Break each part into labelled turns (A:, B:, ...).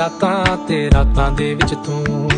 A: ਰਾਤਾਂ ਤੇ ਰਾਤਾਂ ਦੇ ਵਿੱਚ ਤੂੰ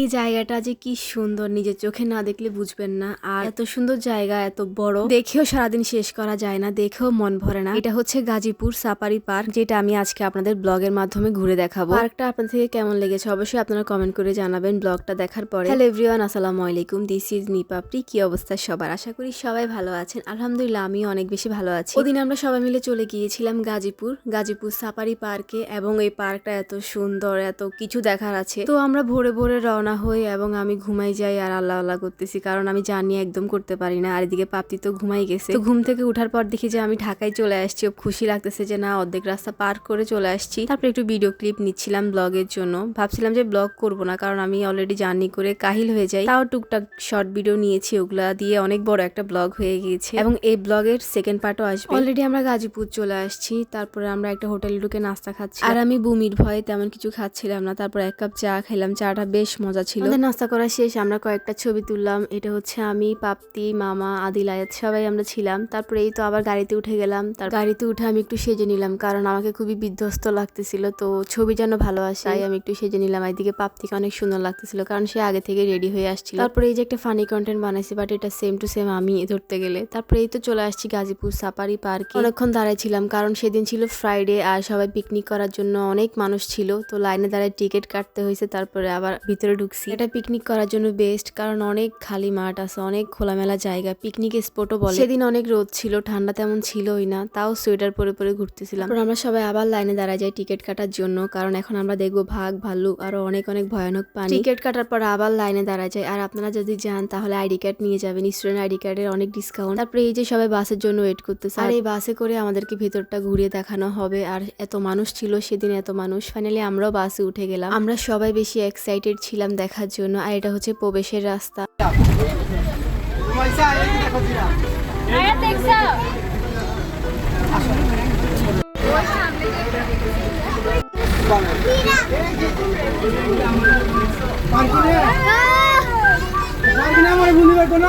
B: এই জায়গাটা যে কি সুন্দর, নিজের চোখে না দেখলে বুঝবেন না। আর এত সুন্দর জায়গা, এত বড়, দেখেও সারাদিন শেষ করা যায় না, দেখেও মন ভরে না। এটা হচ্ছে গাজীপুর সাপারি পার্ক, যেটা আমি আজকে আপনাদের ব্লগের মাধ্যমে ঘুরে দেখাবো। পার্কটা আপনার থেকে কেমন লেগেছে অবশ্যই আপনারা কমেন্ট করে জানাবেন ব্লগটা দেখার পরে। হ্যালো এভরিওয়ান আসসালামু আলাইকুম। দিস ইজ নিপাপড়ি কি অবস্থা সবার? আশা করি সবাই ভালো আছেন। আলহামদুলিল্লাহ আমি অনেক বেশি ভালো আছি। ওদিন আমরা সবাই মিলে চলে গিয়েছিলাম গাজীপুর গাজীপুর সাপারি পার্কে, এবং এই পার্কটা এত সুন্দর, এত কিছু দেখার আছে। তো আমরা ভোরে ভোরে রওনা হই এবং আমি ঘুমাই যাই আর আল্লাহ আল্লাহ করতেছি, কারণ আমি জার্নি একদম করতে পারি না। আর এদিকে পাপ্তি তো ঘুমাই গেছে। তো ঘুম থেকে উঠার পর দেখি যে আমি ঢাকায় চলে আসছি। খুশি লাগতেছে যে না, অর্ধেক রাস্তা পার করে চলে আসছি। তারপরে একটু ভিডিও ক্লিপ নিচ্ছিলাম ব্লগের জন্য। ভাবছিলাম যে ব্লগ করব না, কারণ আমি অলরেডি জার্নি করে কাহিল হয়ে যাই। তাও টুকটাক শর্ট ভিডিও নিয়েছি, ওগুলা দিয়ে অনেক বড় একটা ব্লগ হয়ে গিয়েছে। এবং এই ব্লগের সেকেন্ড পার্টও আসবে। অলরেডি আমরা গাজীপুর চলে আসছি, তারপরে আমরা একটা হোটেলে ঢুকে নাস্তা খাচ্ছি আর আমি বুমির ভয়ে তেমন কিছু খাচ্ছিলাম না। তারপর এক কাপ চা খেলাম চাটা বেশ মজা ছিল। আমাদের নাস্তা করা শেষ, আমরা কয়েকটা ছবি তুললাম। এটা হচ্ছে আমি পাপ্তি মামা, আদিল, আয়াত সবাই আমরা ছিলাম। তারপরে এই তো আবার গাড়িতে উঠে গেলাম। তার গাড়িতে উঠে আমি একটু সেজে নিলাম, কারণ আমাকে খুবই বিধ্বস্ত লাগতেছিল। তো ছবি যেন ভালো আসে, তাই আমি একটু সেজে নিলাম। এদিকে পাপ্তিকে অনেক সুন্দর লাগতেছিল, কারণ সে আগে থেকে রেডি হয়ে আসছিল। তারপরে এই যে একটা ফানি কন্টেন্ট বানাইছি বাট এটা সেম টু সেম আমি ধরতে গেলে। তারপরে এই তো চলে আসছি গাজীপুর সাপারি পার্কে অনেকক্ষণ দাঁড়াইছিলাম কারণ সেদিন ছিল ফ্রাইডে আর সবাই পিকনিক করার জন্য অনেক মানুষ ছিল। তো লাইনে দাঁড়ায় টিকিট কাটতে হয়েছে, তারপরে আবার ভিতরে ঢুকছি। এটা পিকনিক করার জন্য বেস্ট কারণ অনেক খালি মাঠ আছে অনেক খোলামেলা জায়গা। পিকনিক স্পটও বলে। সেদিন অনেক রোদ ছিল ঠান্ডা তেমন ছিলই না তাও সোয়েটার পরে পরে ঘুরতেছিলাম। তারপর আমরা সবাই আবার লাইনে দাঁড়ায় যাই টিকিট কাটার জন্য কারণ এখন আমরা দেখব ভাগ ভাল্লুক আরও অনেক অনেক ভয়ানক পানি টিকিট কাটার পর আবার লাইনে দাঁড়ায় যায় আর আপনারা যদি যান তাহলে আইডি কার্ড নিয়ে যাবেন স্টুডেন্ট আইডি কার্ডের অনেক ডিসকাউন্ট তারপরে এই যে সবাই বাসের জন্য ওয়েট করতেছে। আর এই বাসে করে আমাদেরকে ভেতরটা ঘুরিয়ে দেখানো হবে আর এত মানুষ ছিল সেদিন এত মানুষ। ফাইনালি আমরাও বাসে উঠে গেলাম। আমরা সবাই বেশি এক্সাইটেড ছিলাম দেখার জন্য, আর এটা হচ্ছে প্রবেশের রাস্তা।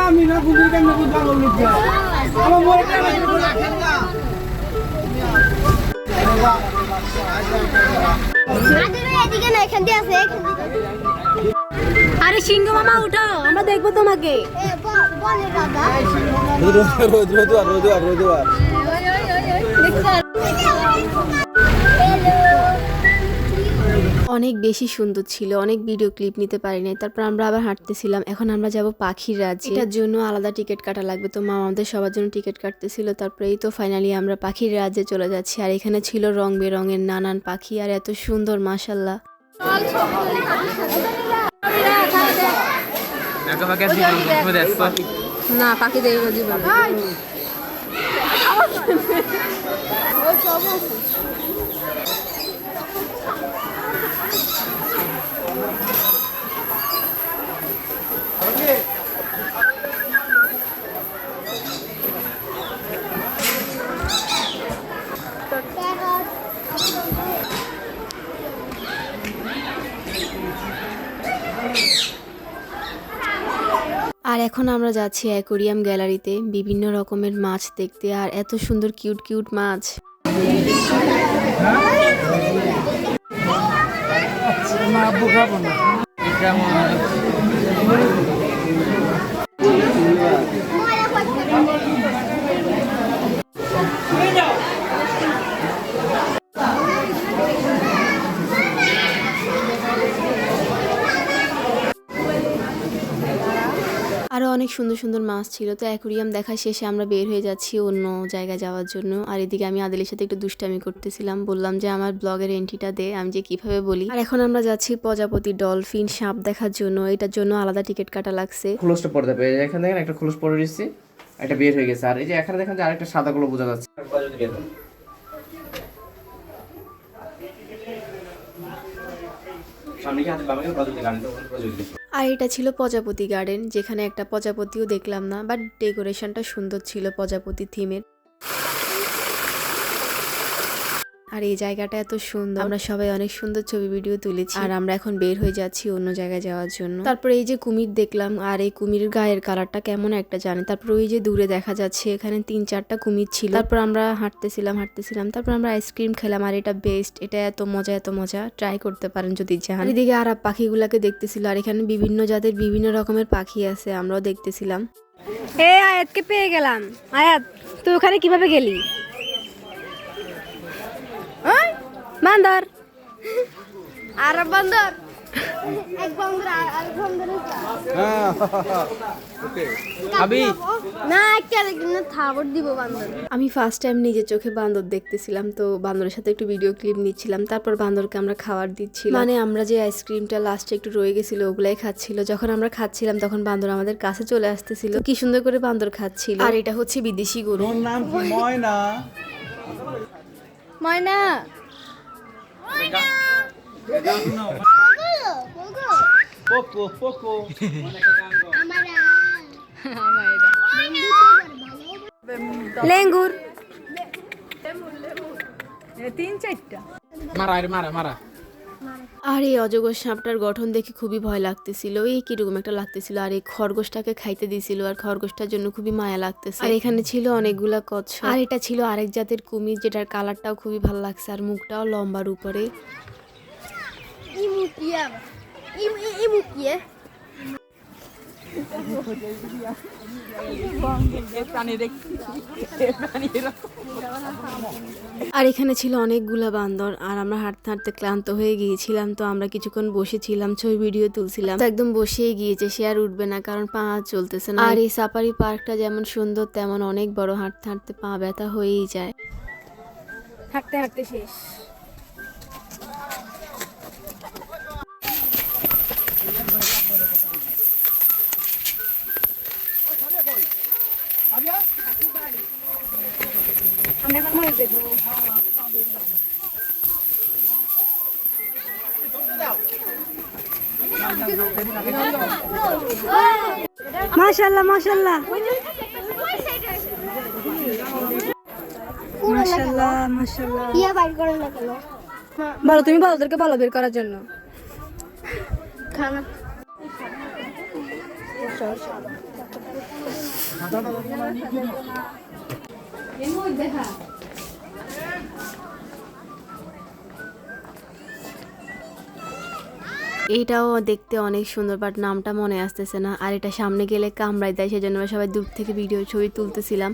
C: আমি না বুঝতে কেমন বুঝতে পারব আমার মরে
D: আমাদের এদিকে না, এখান দিয়ে আছে।
B: আরে সিংহ মামা উঠো আমরা দেখব তোমাকে। অনেক বেশি সুন্দর ছিল অনেক ভিডিও ক্লিপ নিতে পারি নাই তারপর আমরা আবার হাঁটতেছিলাম। এখন আমরা যাব পাখির রাজ্যে। এটার জন্য আলাদা টিকিট কাটা লাগবে তো মা আমাদের সবার জন্য টিকিট কাটতেছিল। তারপরে এই তো ফাইনালি আমরা পাখির রাজ্যে চলে যাচ্ছি আর এখানে ছিল রং বেরঙের নানান পাখি আর এত সুন্দর মাসাল্লাহ না পাখি দেখব জীবন আর এখন আমরা যাচ্ছি অ্যাকোরিয়াম গ্যালারিতে বিভিন্ন রকমের মাছ দেখতে আর এত সুন্দর কিউট কিউট মাছ।
C: খাব না?
B: অনেক সুন্দর সুন্দর মাছ ছিল। তো অ্যাকোরিয়াম দেখা শেষে আমরা বের হয়ে যাচ্ছি অন্য জায়গায় যাওয়ার জন্য। আর এদিকে আমি আদিলের সাথে একটু দুষ্টামি করতেছিলাম। বললাম যে আমার ব্লগের এন্ট্রিটা দে আমি যে কীভাবে বলি? আর এখন আমরা যাচ্ছি প্রজাপতি ডলফিন সাপ দেখার জন্য। এটার জন্য আলাদা টিকিট কাটা লাগছে।
E: খোলসটা পড়তে পেরে এখানে দেখেন একটা খোলস পড়ে দিচ্ছি একটা বের হয়ে গেছে। আর এই যে এখানে দেখেন যে আরেকটা সাদা গুলো বোঝা যাচ্ছে। সামনে কি হাতে বামে প্রযুক্তি গাড়িতে প্রযুক্তি
B: আর এটা ছিল প্রজাপতি গার্ডেন যেখানে একটা প্রজাপতিও দেখলাম না বাট ডেকোরেশনটা সুন্দর ছিল প্রজাপতি থিমের আর এই জায়গাটা এত সুন্দর। আমরা সবাই অনেক সুন্দর ছবি ভিডিও তুলেছি। আর আমরা এখন বের হয়ে যাচ্ছি অন্য জায়গায় যাওয়ার জন্য। তারপরে এই যে কুমির দেখলাম আর এই কুমিরের গায়ের কালারটা কেমন একটা জানি। তারপর ওই যে দূরে দেখা যাচ্ছে এখানে তিন চারটা কুমির ছিল। তারপর আমরা হাঁটতেছিলাম হাঁটতেছিলাম। তারপর আমরা আইসক্রিম খেলাম আর এটা বেস্ট এটা এত মজা এত মজা। ট্রাই করতে পারেন যদি যান আর এদিকে আরব পাখিগুলাকে দেখতেছিল আর এখানে বিভিন্ন জাতের বিভিন্ন রকমের পাখি আছে আমরাও দেখতেছিলাম।
D: এ আয়াতকে পেয়ে গেলাম। আয়াত তুই ওখানে কীভাবে গেলি? বান্দর আর বান্দর এক বান্দর আর বান্দর
A: আবি
D: না না থাবর দিব বান্দর
B: আমি ফার্স্ট টাইম নিজের চোখে বান্দর দেখতেছিলাম তো বান্দরের সাথে একটু ভিডিও ক্লিপ নিচ্ছিলাম তারপর বান্দরকে আমরা খাবার দিচ্ছি মানে আমরা যে আইসক্রিমটা লাস্টে একটু রয়ে গেছিল ওগুলাই খাচ্ছিল যখন আমরা খাচ্ছিলাম তখন বান্দর আমাদের কাছে চলে আসতেছিল কি সুন্দর করে বান্দর খাচ্ছিল আর এটা হচ্ছে বিদেশি গরু
C: নাম ময়না
D: ময়না
C: পোকো পোকো
D: লেঙ্গুর
A: মারা আরে মারা মারা
B: আর এই অজগর সাপটার গঠন দেখে খুবই ভয় লাগতেছিল। এই কীরকম একটা লাগতেছিল। আর এই খরগোশটাকে খাইতে দিয়েছিল। আর খরগোশটার জন্য খুবই মায়া লাগতেছে। আর এখানে ছিল অনেকগুলা কচ্ছ আর এটা ছিল আরেক জাতের কুমির যেটার কালারটাও খুবই ভালো লাগছে। আর মুখটাও লম্বার উপরে।
D: ইমুকিয়া। ইমুকিয়া।
B: আর এখানে ছিল অনেকগুলা বান্দর, আর আমরা হাঁটতে হাঁটতে ক্লান্ত হয়ে গিয়েছিলাম, তো আমরা কিছুক্ষণ বসেছিলাম, ছবি ভিডিও তুলছিলাম। একদম বসেই গিয়েছে, সে আর উঠবে না, কারণ পা চলতেছে না। আর এই সাফারি পার্কটা যেমন সুন্দর, তেমন অনেক বড় হাঁটতে হাঁটতে পা ব্যথা হয়েই যায়।
D: হাঁটতে হাঁটতে শেষ। মাশাল্লাহ মাশাল্লাহ মাশাল্লাহ মাশাল্লাহ ইয়া বাইর করে না কেন? বলো তুমি বলো বলো বের করার জন্য। খানা।
B: এইটাও দেখতে অনেক সুন্দর বাট নামটা মনে আসতেছে না। আর এটা সামনে গেলে কামড়াই দেয়, সেজন্য সবাই দূর থেকে ভিডিও ছবি তুলতেছিলাম।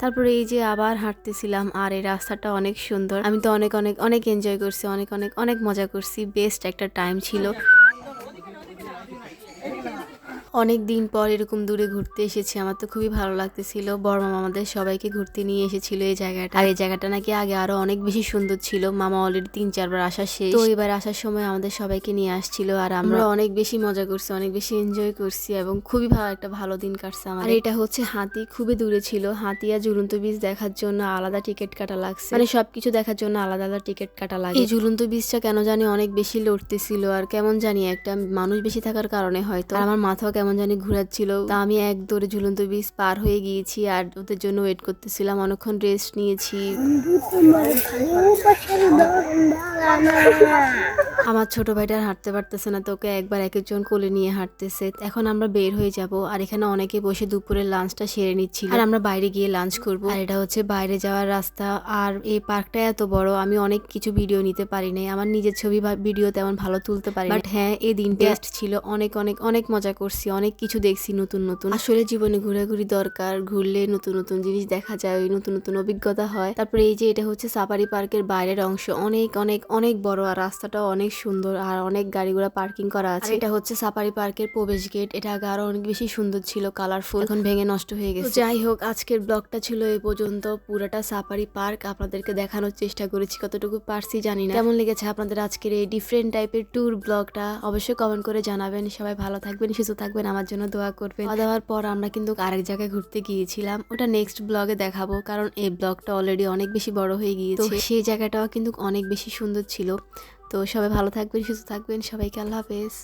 B: তারপরে এই যে আবার হাঁটতেছিলাম, আর এই রাস্তাটা অনেক সুন্দর। আমি তো অনেক অনেক অনেক এনজয় করছি, অনেক অনেক অনেক মজা করছি। বেস্ট একটা টাইম ছিল। অনেক দিন পর এরকম দূরে ঘুরতে এসেছি। আমার তো খুবই ভালো লাগতেছিল। বড় মামা আমাদের সবাইকে ঘুরতে নিয়ে এসেছিল এই জায়গাটা। আর এই জায়গাটা নাকি আগে আরও অনেক বেশি সুন্দর ছিল। মামা অলরেডি তিন চারবার আসা শেষ। তো এবার আসার সময় আমাদের সবাইকে নিয়ে আসছিল আর আমরা অনেক বেশি মজা করছি অনেক বেশি এনজয় করছি এবং খুবই ভালো একটা ভালো দিন কাটছে আমার আর এটা হচ্ছে হাতি খুবই দূরে ছিল। হাতি আর ঝুলন্ত বীজ দেখার জন্য আলাদা টিকিট কাটা লাগছে। মানে সবকিছু দেখার জন্য আলাদা আলাদা টিকিট কাটা লাগে। এই ঝুলন্ত বীজটা কেন জানি অনেক বেশি লড়তেছিল আর কেমন জানি একটা মানুষ বেশি থাকার কারণে হয়তো। আমার মাথাও কেমন জানি ঘুরাচ্ছিল। তা আমি এক দৌড়ে ঝুলন্ত বীজ পার হয়ে গিয়েছি আর ওদের জন্য ওয়েট করতেছিলাম। অনেকক্ষণ রেস্ট নিয়েছি। আমার ছোট ভাইটা হাঁটতে পারতেছে না, তোকে একবার এক একজন কোলে নিয়ে হাঁটতেছে। এখন আমরা বের হয়ে যাব আর এখানে অনেকে বসে দুপুরের লাঞ্চটা সেরে নিচ্ছি আর আমরা বাইরে গিয়ে লাঞ্চ করব। আর এটা হচ্ছে বাইরে যাওয়ার রাস্তা। আর এই পার্কটা এত বড়, আমি অনেক কিছু ভিডিও নিতে পারি নাই। আমার নিজের ছবি বা ভিডিও তেমন ভালো তুলতে পারি বাট হ্যাঁ এই দিন টেস্ট ছিল। অনেক অনেক অনেক মজা করছি। অনেক কিছু দেখছি নতুন নতুন। আসলে জীবনে ঘোরাঘুরি দরকার। ঘুরলে নতুন নতুন জিনিস দেখা যায় ওই নতুন নতুন অভিজ্ঞতা হয়। তারপরে এই যে এটা হচ্ছে সাফারি পার্কের বাইরের অংশ। অনেক অনেক অনেক বড়। আর রাস্তাটাও অনেক সুন্দর আর অনেক গাড়ি ঘোড়া পার্কিং করা আছে। এটা হচ্ছে সাফারি পার্কের প্রবেশ গেট এটা আগে আরও অনেক বেশি সুন্দর ছিল কালারফুল এখন ভেঙে নষ্ট হয়ে গেছে। যাই হোক আজকের ব্লগটা ছিল এই পর্যন্ত। পুরাটা সাফারি পার্ক আপনাদেরকে দেখানোর চেষ্টা করেছি কতটুকু পারছি জানি না। কেমন লেগেছে আপনাদের আজকের এই ডিফারেন্ট টাইপের ট্যুর ব্লগটা? অবশ্যই কমেন্ট করে জানাবেন। সবাই ভালো থাকবেন সুস্থ থাকবেন আমার জন্য দোয়া করবেন। দাওয়ার পর আমরা কিন্তু আরেক জায়গায় ঘুরতে গিয়েছিলাম। ওটা নেক্সট ব্লগে দেখাবো কারণ এই ব্লগটা অলরেডি অনেক বেশি বড় হয়ে গিয়েছে। তো সেই জায়গাটাও কিন্তু অনেক বেশি সুন্দর ছিল। তো সবাই ভালো থাকবেন সুস্থ থাকবেন। সবাইকে আল্লাহ হাফেজ।